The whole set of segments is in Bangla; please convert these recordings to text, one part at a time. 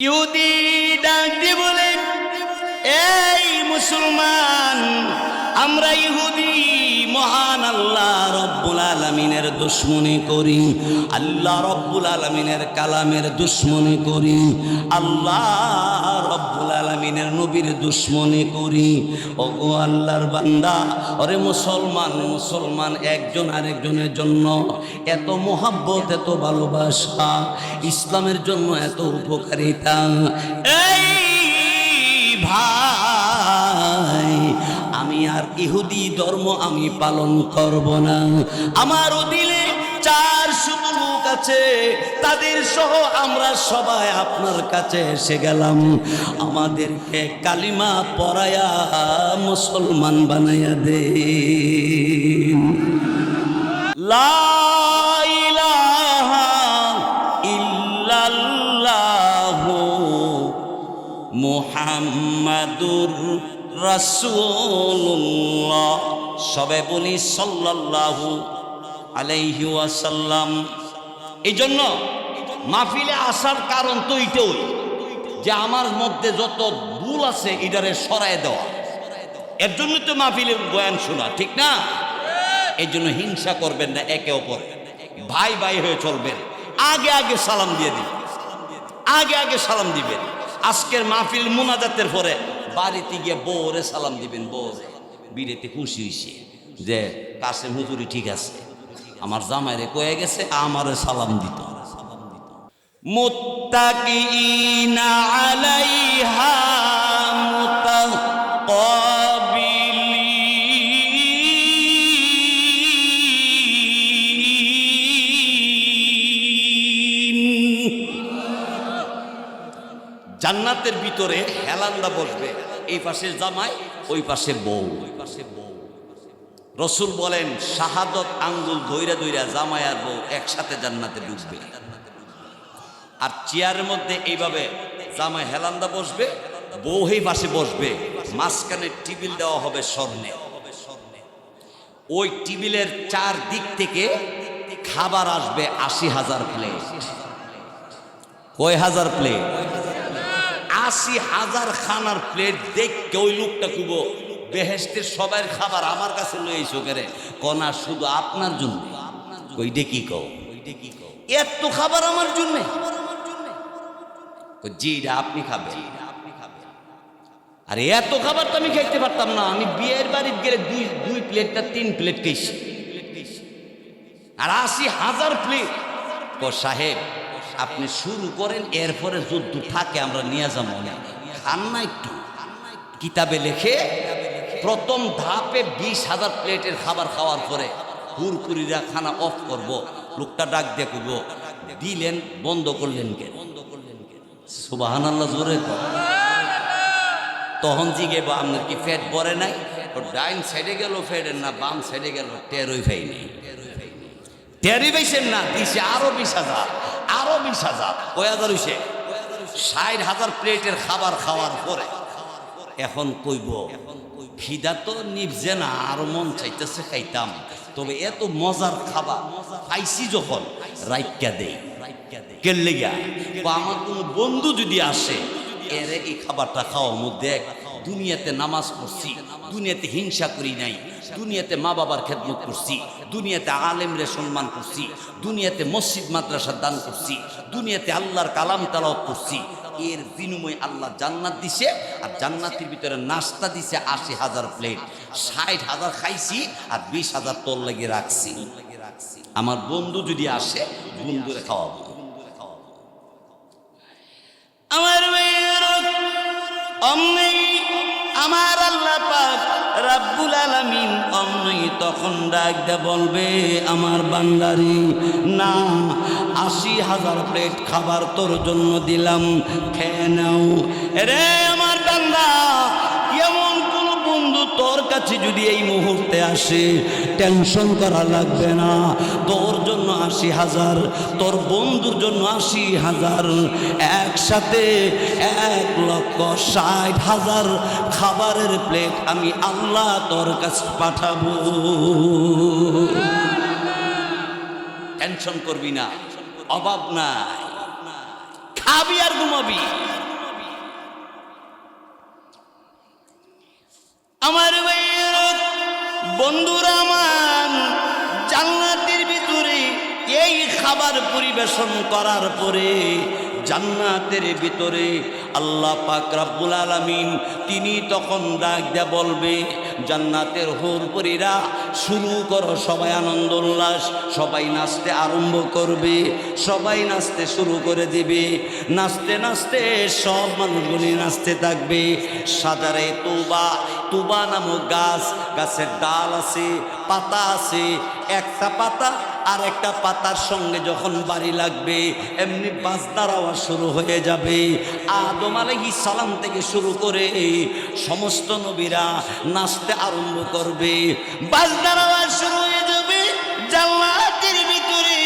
ইহুদি দিয়ে বলে এই মুসলমান আমরা ইহুদি, মহান আল্লাহ রব্বুল আলমিনের দুশ্মনী করি। আল্লাহ রব্বুল আলমিনের কালামের দুশ্মনী করি। আল্লাহ রব্বুল আলমিনের নবীর দুশ্মনী করি। ও গো আল্লাহর বান্দা, ওরে মুসলমান মুসলমান একজন আরেকজনের জন্য এত মোহাব্বত, এত ভালোবাসা, ইসলামের জন্য এত উপকারিতা। এই ইহুদি ধর্ম আমি পালন করব না। আমার দিলে চার লোক আছে, তাদের সহ আমরা সবাই আপনার কাছে এসে গেলাম। আমাদেরকে কালিমা পড়ায়া মুসলমান বানাইয়া দে মুহাম্মাদুর রাসূলুল্লাহ। সবে বলি সাল্লাল্লাহু আলাইহি ওয়াসাল্লাম। এই জন্য মাহফিলে আসার কারণ তো এইটাই যে আমার মধ্যে যত ভুল আছে এটারে সরায় দেওয়া। এর জন্য তো মাহফিলে বয়ান শোনা, ঠিক না? এই জন্য হিংসা করবেন না, একে অপরে। ভাই ভাই হয়ে চলবেন। আগে আগে সালাম দিয়ে দিন আগে আগে সালাম দিবেন। আজকের মাহফিল মোনাজাতের পরে বাড়িতে গিয়ে বউরে সালাম দিবেন বৌ বিড়িতে খুশি হয়েছে যে কাশে মজুরি ঠিক আছে। আমার জামাইরে কয়ে গেছে, আমারে সালাম দিত। মুত্তাকিনা আলাইহা জান্নাতের ভিতরে হেলান্দা বসবে। এই পাশে জামাই, ওই পাশে বউ। ওই পাশে বউ রসুল বলেন, শাহাদত আঙ্গুল ধৈরা ধৈরা জামাই আর বউ একসাথে জান্নাতে ঢুকবে আর চেয়ারের মধ্যে এইভাবে জামাই হেলান্দা বসবে, বউ এই পাশে বসবে। মাঝখানে টিবিল দেওয়া হবে স্বর্ণে। ওই টিবিলের চার দিক থেকে খাবার আসবে আশি হাজার প্লেট কয় হাজার প্লেট আশি হাজার খানার প্লেট দেখকে ওই লোকটা কুব বেহেস্তের সবার খাবার আমার কাছে লই এসো কেরে? কনা শুধু আপনার জন্য। ওইটা কি কও ওইটা কি কও? এত খাবার আমার জন্য? জি আপনি খাবেন। আরে, এত খাবার তো আমি খাইতে পারতাম না। আমি বিয়ের বাড়ির গেলে দুই দুই প্লেটটা তিন প্লেট খেয়েছি আর আশি হাজার প্লেট ও সাহেব আপনি শুরু করেন, এরপরে যুদ্ধ থাকে, আমরা নিয়ে যাব। খান না একটু। কিতাবে লেখে, প্রথম ধাপে বিশ হাজার প্লেটের খাবার খাওয়ার পরে হুরকুরিরা খানা অফ করব, লোকটা ডাক দেখব দিলেন, বন্ধ করলেন কে? সুবাহান জোরে। তখন জিগে বা, আপনার কি ফ্যাট পরে নাই? ডাইন সাইডে গেল ফ্যাটের না, বাম সাইডে গেল, টেরোই ফাই নেই টেরি পাইছেন না, দিছে আরও বিশ হাজার। আরও বিশ হাজার। কয় হাজার ষাট হাজার প্লেটের খাবার খাওয়ার পরে। এখন কইব, খিদা তো নিভছে না, আরও মন চাইতেছে খাইতাম। তবে এত মজার খাবার পাইছি যখন রাইকা দেই। কেলে গিয়া বা আমার কোনো বন্ধু যদি আসে, এর এই খাবারটা খাওয়া মধ্যে দুনিয়াতে নামাজ পড়ছি, দুনিয়াতে হিংসা করি নাই দুনিয়াতে মা বাবার খেদমত করছি, দুনিয়াতে আলেমরে সম্মান করছি, দুনিয়াতে মসজিদ মাদ্রাসা দান করছি, দুনিয়াতে আল্লাহর কালাম তালাওয়াত করছি। এর বিনিময়ে আল্লাহ জান্নাত দিছে, আর জান্নাতের ভিতরে নাস্তা দিছে আশি হাজার প্লেট। ষাট হাজার খাইছি আর বিশ হাজার তোর লেগে রাখছি। আমার বন্ধু যদি আসে, বন্ধুরে খাওয়াবো। আমার আমার আল্লাহ পাক রাব্বুল আলামিন অমনি তখন ডাক দে বলবে, আমার বান্দারি, না, আশি হাজার প্লেট খাবার তোর জন্য দিলাম, খেয়ে নাও। রে আমার বান্দা তোর কাছে যদি এই মুহূর্তে আসে, টেনশন করা লাগবে না। তোর জন্য আশি হাজার, তোর বন্ধুর জন্য আশি হাজার। একসাথে এক লক্ষ ষাট হাজার খাবারের প্লেট আমি আল্লাহ তোর কাছে পাঠাবো। টেনশন করবি না, অভাব নাই। খাবি আর ঘুমাবি। আমার বন্ধুরা আমার জান্নাতের ভিতরে এই খাবার পরিবেশন করার পরে জান্নাতের ভিতরে আল্লাহ পাক রাব্বুল আলামিন, তিনি তখন ডাক দিয়া বলবে, জান্নাতের হোরপরীরা শুরু করো সবাই আনন্দ উল্লাস, সবাই নাচতে আরম্ভ করবে, সবাই নাচতে শুরু করে দেবে, নাচতে নাচতে সব মানুষগুলি নাচতে থাকবে, সাজারে তুবা তুবা নামক গাছ, গাছের ডাল আছে, পাতা আছে, একটা পাতা আর একটা পাতার সঙ্গে যখন বাড়ি লাগবে, এমনি বাজদার আওয়াজ শুরু হয়ে যাবে। আদম আলহি সালাম থেকে শুরু করে সমস্ত নবীরা নাচতে আরম্ভ করবে। বাজদার আওয়াজ শুরু হয়ে যাবে জাল্লাতের ভিতরে।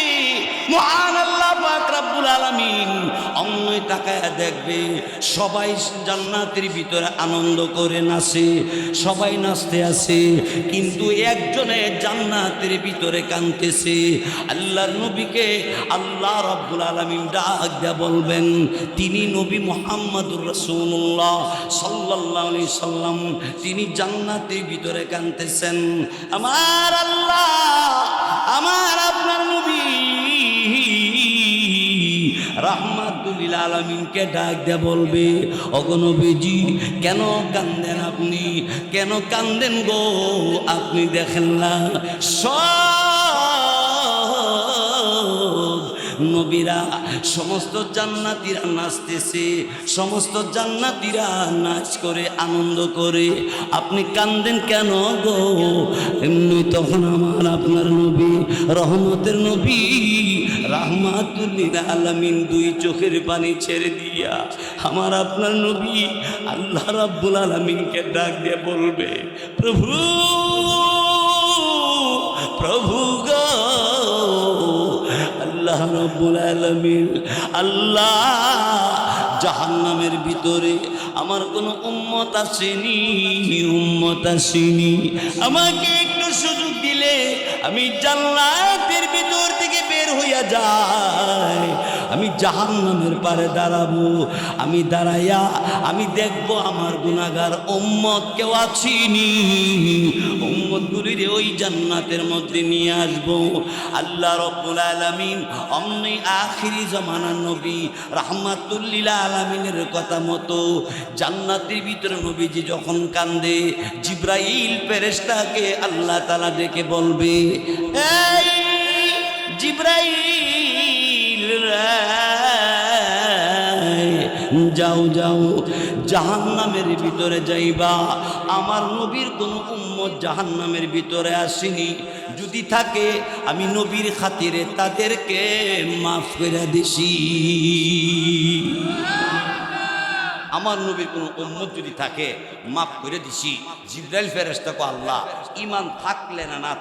মহান আল্লাহ পাক আলমিন আলামিন তাকায় দেখবে, সবাই জান্নাতের ভিতরে আনন্দ করে নাচে, সবাই নাচতে আসে, কিন্তু একজনে জান্নাতের ভিতরে কানতেছে আল্লাহর নবীকে আল্লাহ রব্বুল আলামিন ডাক দেয়া বলবেন, তিনি নবী মোহাম্মদুর রসুল্লাহ আলাইহি সাল্লাম, তিনি জান্নাতের ভিতরে কানতেছেন আমার আল্লাহ, আমার আপনার নবী রাহমাতুল্লিল আলমিনকে ডাক দে বলবে অগনবীজি কেন কান্দেন আপনি? কেন কান্দেন গো? আপনি দেখেন না, সব নবীরা সমস্ত জান্নাতিরা নাচতেছে, সমস্ত জান্নাতিরা নাচ করে, আনন্দ করে। আপনি কান্দেন কেন গো? এমনি তখন আমার আপনার নবী, রহমতের নবী রাহমাতুল্লিল দুই চোখের পানি ছেড়ে দিয়া আমার আপনার নবী আল্লাহ রাব্বুল আলামিনকে ডাক দিয়ে বলবে, প্রভু প্রভু গো, আল্লাহ রব্বুল আলামিন, আল্লাহ জাহান্নামের ভিতরে আমার কোনো উম্মত আসেনি উম্মত আসেনি। আমাকে একটু সুযোগ দিলে আমি জান্নাতের ভিতর হইয়া যাই আমি জাহান্নামের পারে দাঁড়াবো। আমি দাঁড়াইয়া, আমি দেখব আমার গুণাগার উম্মত কেউ আছিনি। উম্মত গুলিরে ওই জান্নাতের মধ্যে নিয়ে আসব। আল্লাহ রব্বুল আলামিন অমনি আখিরি জমানার নবী রাহমাতুল্লিল আলামিনের কথা মতো জান্নাতের ভিতরে নবীজি যখন কান্দে, জিব্রাইল ফেরেশতাকে আল্লাহ তালা ডেকে বলবে, এই জিব্রাইল যাও যাও, জাহান্নামের ভিতরে যাইবা। আমার নবীর কোন উম্মত জাহান্নামের ভিতরে আসেনি। যদি থাকে, আমি নবীর খাতিরে তাদেরকে মাফ করে দিছি। আমার নবীর কোনো উম্মত যদি থাকে, মাফ করে দিছি। জিব্রাইল ফেরেস্তাকে আল্লাহ ইমান থাকলে না না